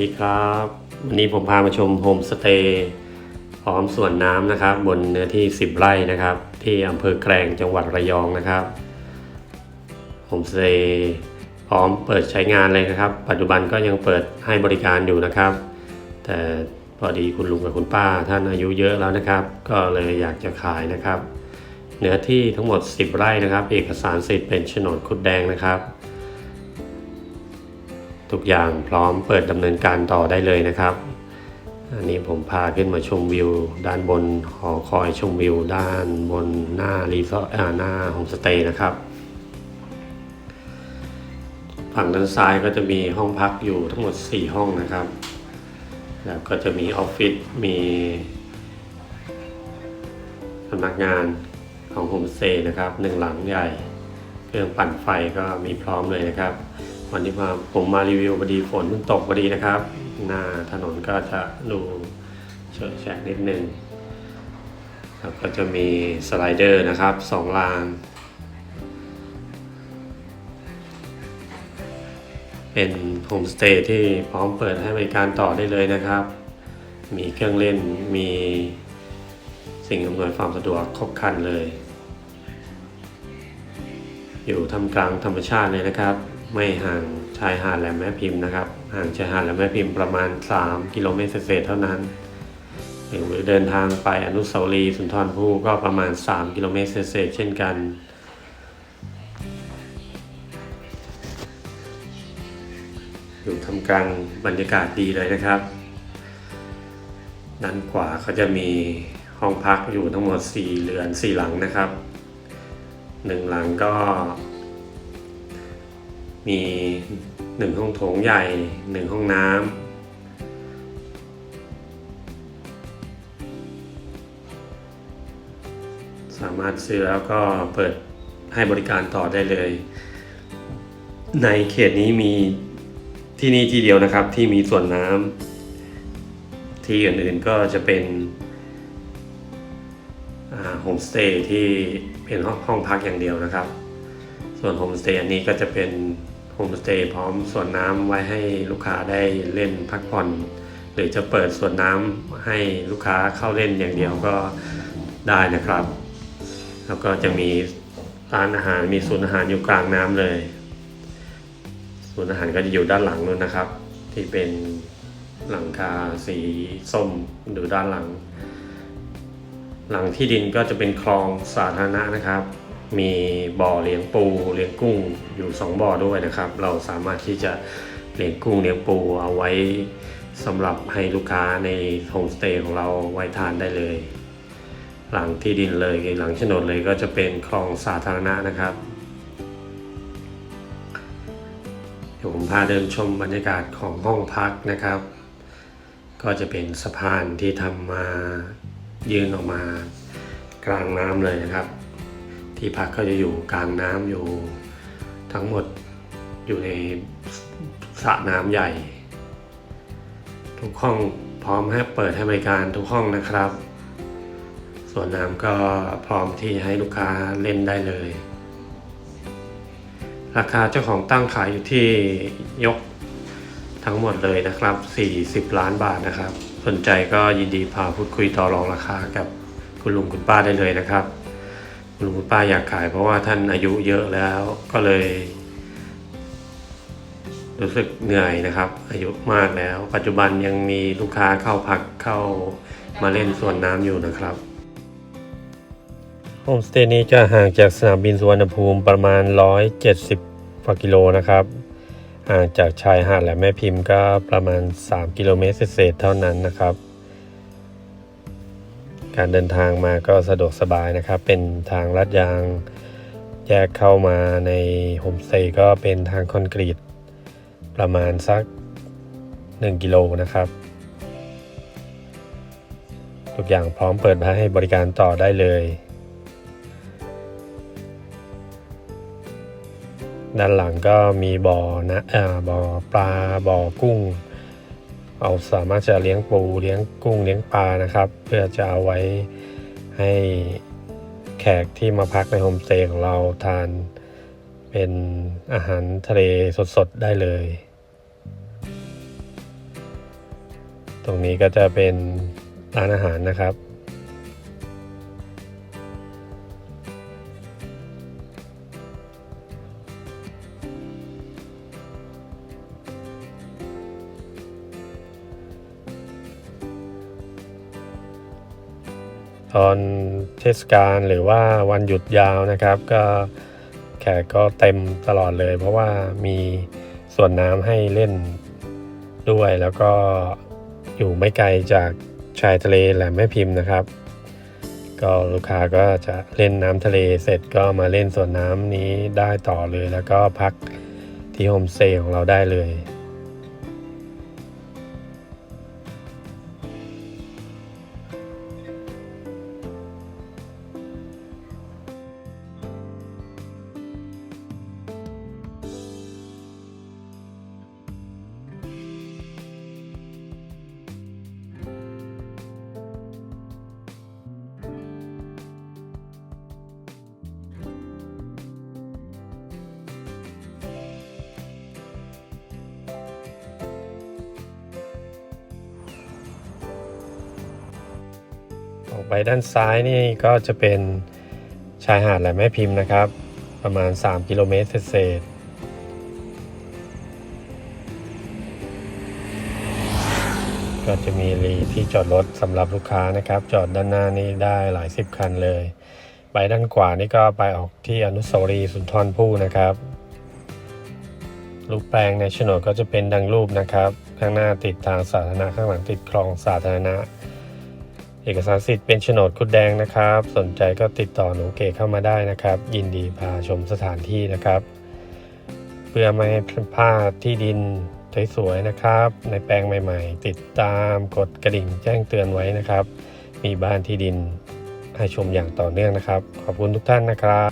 ดีครับ วันนี้ผมพามาชมโฮมสเตย์พร้อมสวนน้ำนะครับ บนเนื้อที่ 10 ไร่นะครับ ที่อำเภอแกลงจังหวัดระยองนะครับโฮมสเตย์พร้อมเปิดใช้งานเลยนะครับ ปัจจุบันก็ยังเปิดให้บริการอยู่นะครับ แต่พอดีคุณลุงกับคุณป้าท่านอายุเยอะแล้วนะครับ ก็เลยอยากจะขายนะครับ เนื้อที่ทั้งหมด 10 ไร่นะครับ เอกสารสิทธิ์เป็นโฉนดคุดแดงนะครับ ทุกอย่างพร้อมเปิดดำเนินการต่อได้เลยนะครับ อันนี้ผมพาขึ้นมาชมวิว ด้านบนหอคอยชมวิว ด้านบนหน้ารีสอร์ทหน้าโฮมสเตย์นะครับ ฝั่งด้านซ้ายก็จะมีห้องพักอยู่ทั้งหมด 4 ห้องนะครับ แล้วก็จะมีออฟฟิศมีสำนักงานของโฮมสเตย์นะครับหนึ่งหลังใหญ่ เครื่องปั่นไฟก็มีพร้อมเลยนะครับ วันนี้มาผมมารีวิวพอดีฝนเพิ่งตกพอดีนะครับ หน้าถนนก็จะดูเฉอะแฉะนิดนึงแล้วก็จะมีสไลเดอร์นะครับสองราง เป็นโฮมสเตย์ที่พร้อมเปิดให้บริการต่อได้เลยนะครับ มีเครื่องเล่นมีสิ่งอำนวยความสะดวกครบครันเลย อยู่ทำกลางธรรมชาติเลยนะครับ ไม่ห่างชายหาดแหลมแม่พิมพ์นะครับ ห่างชายหาดแหลมแม่พิมพ์ประมาณ 3 กิโลเมตรเศษเท่านั้นหรือเดินทางไปอนุสาวรีย์สุนทรภู่ก็ประมาณ 3 กิโลเมตรเศษเช่นกัน อยู่ทำกลางบรรยากาศดีเลยนะครับ ด้านขวาเขาจะมีห้องพักอยู่ทั้งหมด 4 เรือน 4 หลังนะครับหนึ่งหลังก็ มีหนึ่งห้องโถงใหญ่หนึ่งห้องน้ำสามารถซื้อแล้วก็เปิดให้บริการต่อได้เลย ในเขตนี้มีที่นี่ที่เดียวนะครับที่มีส่วนน้ำที่อื่นๆก็จะเป็นโฮมสเตย์ที่เป็นห้องห้องพักอย่างเดียวนะครับ ส่วนโฮมสเตย์อันนี้ก็จะเป็น โฮมสเตย์พร้อมสวนน้ำไว้ให้ลูกค้าได้เล่นพักผ่อน หรือจะเปิดสวนน้ำให้ลูกค้าเข้าเล่นอย่างเดียวก็ได้นะครับ แล้วก็จะมีร้านอาหารมีศูนย์อาหารอยู่กลางน้ำเลยศูนย์อาหารก็จะอยู่ด้านหลังนู้นนะครับ ที่เป็นหลังคาสีส้มอยู่ด้านหลัง หลังที่ดินก็จะเป็นคลองสาธารณะนะครับ มีบ่อเลี้ยงปูเลี้ยงกุ้งอยู่ 2 บ่อด้วยนะครับ เราสามารถที่จะเลี้ยงกุ้งเลี้ยงปูเอาไว้สำหรับให้ลูกค้าในโฮมสเตย์ของเราไว้ทานได้เลย หลังที่ดินเลยหลังโฉนดเลยก็จะเป็นคลองสาธารณะนะครับ เดี๋ยวผมพาเดินชมบรรยากาศของห้องพักนะครับ ก็จะเป็นสะพานที่ทำมายื่นออกมากลางน้ำเลยนะครับ ที่พักก็จะอยู่กลางน้ำอยู่ทั้งหมดอยู่ในสระน้ำใหญ่ ทุกห้องพร้อมให้เปิดให้บริการทุกห้องนะครับ ส่วนน้ำก็พร้อมที่ให้ลูกค้าเล่นได้เลย ราคาเจ้าของตั้งขายอยู่ที่ยกทั้งหมดเลยนะครับ 40 ล้านบาทนะครับ สนใจก็ยินดีพาพูดคุยต่อรองราคากับคุณลุงคุณป้าได้เลยนะครับ คุณลุงป้าอยากขายเพราะว่าท่านอายุเยอะแล้วก็เลย รู้สึกเหนื่อยนะครับ อายุมากแล้ว ปัจจุบันยังมีลูกค้าเข้าพักเข้ามาเล่นสวนน้ำอยู่นะครับโฮมสเตย์นี้จะห่างจากสนามบินสุวรรณภูมิประมาณ 170กว่ากิโลนะครับ ห่างจากชายหาดและแม่พิมพ์ก็ประมาณ 3 กิโลเมตรเศษเท่านั้นนะครับ การเดินทางมาก็สะดวกสบายนะครับ เป็นทางลัดยางแยกเข้ามาในโฮมสเตย์ก็เป็นทางคอนกรีต ประมาณสัก 1 กิโลนะครับทุกอย่างพร้อมเปิดให้บริการต่อได้เลยด้านหลังก็มีบ่อนะอ่าบ่อปลาบ่อกุ้ง เราสามารถจะเลี้ยงปูเลี้ยงกุ้งเลี้ยงปลานะครับ เพื่อจะเอาไว้ให้แขกที่มาพักในโฮมสเตย์ของเราทานเป็นอาหารทะเลสดๆได้เลย ตรงนี้ก็จะเป็นร้านอาหารนะครับ ตอนเทศกาลหรือว่าวันหยุดยาวนะครับ ก็แขกก็เต็มตลอดเลย เพราะว่ามีส่วนน้ำให้เล่นด้วย แล้วก็อยู่ไม่ไกลจากชายทะเลแหลมแม่พิมพ์นะครับ ก็ลูกค้าก็จะเล่นน้ำทะเลเสร็จก็มาเล่นส่วนน้ำนี้ได้ต่อเลย แล้วก็พักที่โฮมสเตย์ของเราได้เลย ไปด้านซ้ายนี่ก็จะเป็นชายหาดแหลมแม่พิมพ์นะครับ ประมาณ 3 กิโลเมตรเศษก็จะมีรีที่จอดรถสำหรับลูกค้านะครับ จอดด้านหน้านี่ได้หลายสิบคันเลย ไปด้านขวานี่ก็ไปออกที่อนุสาวรีย์สุนทรภู่นะครับ รูปแปลงในโฉนดก็จะเป็นดังรูปนะครับ ข้างหน้าติดทางสาธารณะข้างหลังติดคลองสาธารณะ เอกสารสิทธิ์เป็นโฉนดคุดแดงนะครับ สนใจก็ติดต่อหนูเก๋เข้ามาได้นะครับ ยินดีพาชมสถานที่นะครับ เพื่อไม่ให้พลาดที่ดินสวยๆนะครับ ในแปลงใหม่ ๆ ติดตามกดกระดิ่งแจ้งเตือนไว้นะครับ มีบ้านที่ดินให้ชมอย่างต่อเนื่องนะครับ ขอบคุณทุกท่านนะครับ